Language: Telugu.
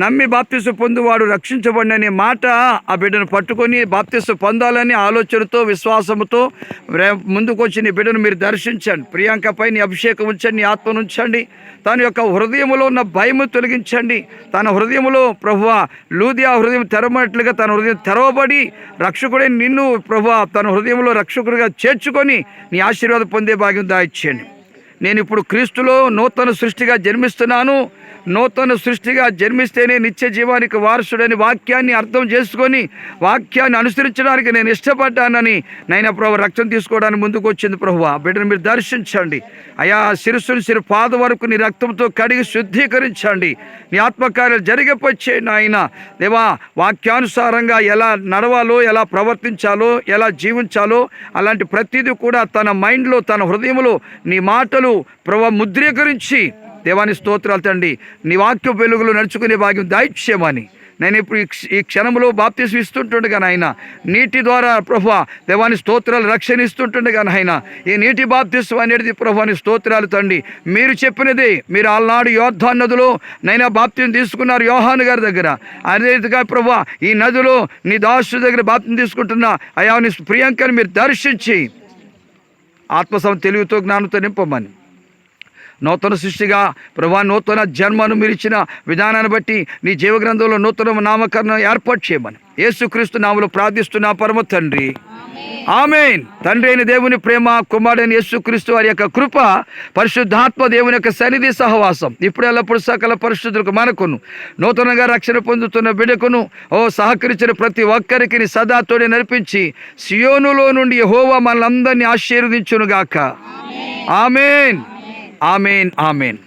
నమ్మి బాప్తిసు పొందువాడు రక్షించబడిననే మాట ఆ బిడ్డను పట్టుకొని బాప్తిసు పొందాలని ఆలోచనతో విశ్వాసముతో ముందుకొచ్చి నీ బిడ్డను మీరు దర్శించండి. ప్రియాంకపై నీ అభిషేకం ఉంచండి నీ ఆత్మను ఉంచండి. తన యొక్క హృదయంలో ఉన్న భయము తొలగించండి. తన హృదయంలో ప్రభువ లూదియా హృదయం తెరవనట్లుగా తన హృదయం తెరవబడి రక్షకుడే నిన్ను ప్రభువ తన హృదయంలో రక్షకుడిగా చేర్చుకొని నీ ఆశీర్వాదం పొందే భాగ్యం దాయిచ్చేయండి. నేను ఇప్పుడు క్రీస్తులో నూతన సృష్టిగా జన్మిస్తున్నాను. నూతన సృష్టిగా జన్మిస్తేనే నిత్య జీవానికి వారసుడని వాక్యాన్ని అర్థం చేసుకొని వాక్యాన్ని అనుసరించడానికి నేను ఇష్టపడ్డానని నైనా ప్రభు రక్తం తీసుకోవడానికి ముందుకు వచ్చింది ప్రభు. బిడ్డను మీరు దర్శించండి. అయా శిరస్సును సిరి పాద వరకు నీ రక్తంతో కడిగి శుద్ధీకరించండి. నీ ఆత్మకార్యాలు జరిగపచ్చేయండి ఆయన దేవా వాక్యానుసారంగా ఎలా నడవాలో ఎలా ప్రవర్తించాలో ఎలా జీవించాలో అలాంటి ప్రతిదీ కూడా తన మైండ్లో తన హృదయంలో నీ మాటలు ప్రభు ముద్రీకరించి దేవాని స్తోత్రాలు తండి నీ వాక్య వెలుగులో నడుచుకునే భాగ్యం దాయిచ్చేమని నేను ఇప్పుడు ఈ క్ష- ఈ క్షణంలో బాప్తీసం ఇస్తుంటుండగా నాయన నీటి ద్వారా ప్రభు దేవాని స్తోత్రాలు రక్షణ ఇస్తుంటుండగా నాయన ఈ నీటి బాప్తీసం అనేది ప్రభు అని స్తోత్రాలు తండి మీరు చెప్పినదే మీరు ఆనాడు యోధా నదిలో నైనా బాప్తిని తీసుకున్నారు యోహాను గారి దగ్గర. అదే రీతిగా ప్రభు ఈ నదిలో నీ దాసు దగ్గర బాప్తిని తీసుకుంటున్న అయా నీ ప్రియాంకని మీరు దర్శించి ఆత్మసం తెలివితో జ్ఞానంతో నింపమని. నూతన సృష్టిగా ప్రభా నూతన జన్మను మీరు ఇచ్చిన విధానాన్ని బట్టి నీ జీవగ్రంథంలో నూతన నామకరణం ఏర్పాటు చేయమని. యేసుక్రీస్తు నామలు ప్రార్థిస్తున్నా పరమ తండ్రి. ఆమెన్. తండ్రి అయిన దేవుని ప్రేమ కుమారుడైన యేసుక్రీస్తు వారి యొక్క కృప పరిశుద్ధాత్మ దేవుని యొక్క సన్నిధి సహవాసం ఇప్పుడు ఎల్లప్పుడు సకల పరిశుద్ధులకు మనకును. నూతనంగా రక్షణ పొందుతున్న బిడకును ఓ సహకరించిన ప్రతి ఒక్కరికి సదా తోడి నడిపించి సియోనులో నుండి హోవా మనందరినీ ఆశీర్వదించునుగాక. ఆమెన్. Amen amen